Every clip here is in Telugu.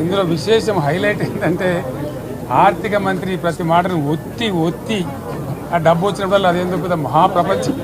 ఇందులో విశేషం హైలైట్ ఏంటంటే ఆర్థిక మంత్రి ప్రతి మాటను ఒత్తి ఒత్తి ఆ డబ్బు వచ్చినప్పుడు అదేందో పెద్ద మహాప్రపంచం?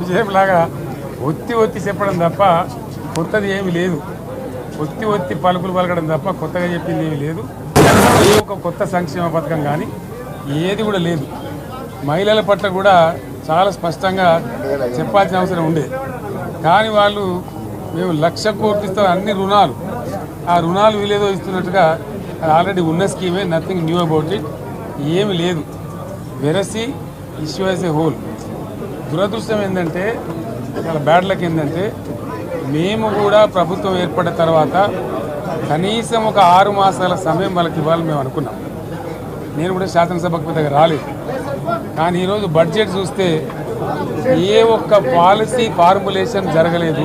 విజయంలాగా ఒత్తి ఒత్తి చెప్పడం తప్ప కొత్తది ఏమీ లేదు. ఒత్తి ఒత్తి పలుకులు పలకడం తప్ప కొత్తగా చెప్పింది ఏమీ లేదు. ఏ ఒక కొత్త సంక్షేమ పథకం కానీ ఏది కూడా లేదు. మహిళల పట్ల కూడా చాలా స్పష్టంగా చెప్పాల్సిన అవసరం ఉండేది కానీ వాళ్ళు మేము లక్ష కోట్లు ఇస్తాం అన్ని రుణాలు. ఆ రుణాలు వీలేదో ఇస్తున్నట్టుగా అది ఆల్రెడీ ఉన్న స్కీమే నథింగ్ న్యూ అబౌట్ ఇట్ ఏమి లేదు. వెరసి ఇష్యూ యాజ్ ఏ హోల్ దురదృష్టం ఏంటంటే చాలా బ్యాడ్ లక్ ఏంటంటే మేము కూడా ప్రభుత్వం ఏర్పడిన తర్వాత కనీసం ఒక ఆరు మాసాల సమయం వాళ్ళకి ఇవ్వాలని మేము అనుకున్నాం. నేను కూడా శాసనసభకు దగ్గర రాలేదు. కానీ ఈరోజు బడ్జెట్ చూస్తే ఏ ఒక్క పాలసీ ఫార్ములేషన్ జరగలేదు.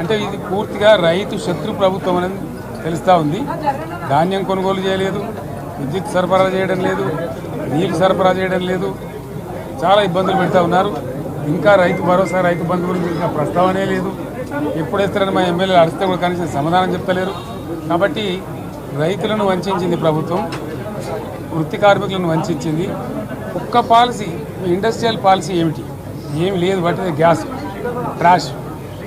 అంటే ఇది పూర్తిగా రైతు శత్రు ప్రభుత్వం అనేది తెలుస్తూ ఉంది. ధాన్యం కొనుగోలు చేయలేదు విద్యుత్ సరఫరా చేయడం లేదు నీళ్ళు సరఫరా చేయడం లేదు. చాలా ఇబ్బందులు పెడతా ఉన్నారు. ఇంకా రైతు భరోసా రైతు బంధు గురించి ఇంకా ప్రస్తావనే లేదు. ఎప్పుడెత్తారని మా ఎమ్మెల్యేలు అడిస్తే కూడా కనీసం సమాధానం చెప్తలేరు. కాబట్టి రైతులను వంచింది ప్రభుత్వం వృత్తి కార్మికులను వంచింది. ఒక్క పాలసీ ఇండస్ట్రియల్ పాలసీ ఏమిటి? ఏమి లేదు బట్ గ్యాస్ ట్రాష్.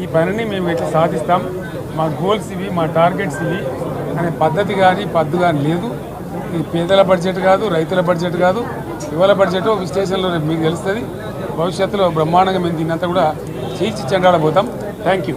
ఈ పనిని మేము ఎట్లా సాధిస్తాం. మా గోల్స్ ఇవి మా టార్గెట్స్ ఇవి. అనే పద్ధతి కానీ పద్దు కానీ లేదు. ఇది పేదల బడ్జెట్ కాదు రైతుల బడ్జెట్ కాదు. యువల బడ్జెట్ విశ్లేషణలో రేపు మీకు తెలుస్తుంది. భవిష్యత్తులో బ్రహ్మాండంగా మేము దీన్నంతా కూడా చీల్చి చెండాడబోతాం. Thank you